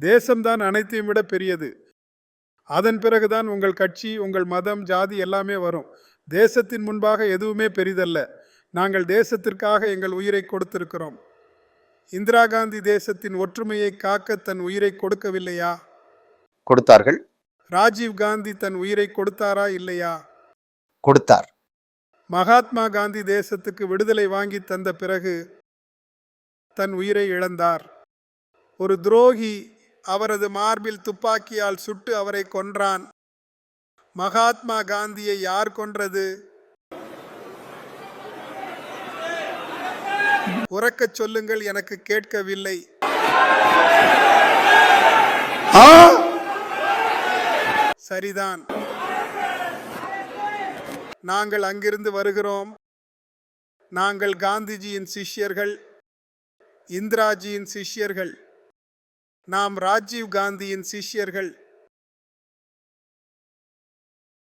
தேசம்தான் அனைத்தையும் விட பெரியது. அதன் பிறகுதான் உங்கள் கட்சி உங்கள் மதம் ஜாதி எல்லாமே வரும். தேசத்தின் முன்பாக எதுவுமே பெரிதல்ல. நாங்கள் தேசத்திற்காக எங்கள் உயிரை கொடுத்திருக்கிறோம். இந்திரா காந்தி தேசத்தின் ஒற்றுமையை காக்க தன் உயிரை கொடுக்கவில்லையா? கொடுத்தார்கள். ராஜீவ் காந்தி தன் உயிரை கொடுத்தாரா இல்லையா? கொடுத்தார். மகாத்மா காந்தி தேசத்துக்கு விடுதலை வாங்கி தந்த பிறகு தன் உயிரை இழந்தார். ஒரு துரோகி அவரது மார்பில் துப்பாக்கியால் சுட்டு அவரை கொன்றான். மகாத்மா காந்தியை யார் கொன்றது? உறக்கச் சொல்லுங்கள் எனக்கு கேட்கவில்லை. சரிதான். நாங்கள் அங்கிருந்து வருகிறோம். நாங்கள் காந்திஜியின் சிஷ்யர்கள் இந்திராஜியின் சிஷ்யர்கள். நாம் ராஜீவ் காந்தியின் சிஷ்யர்கள்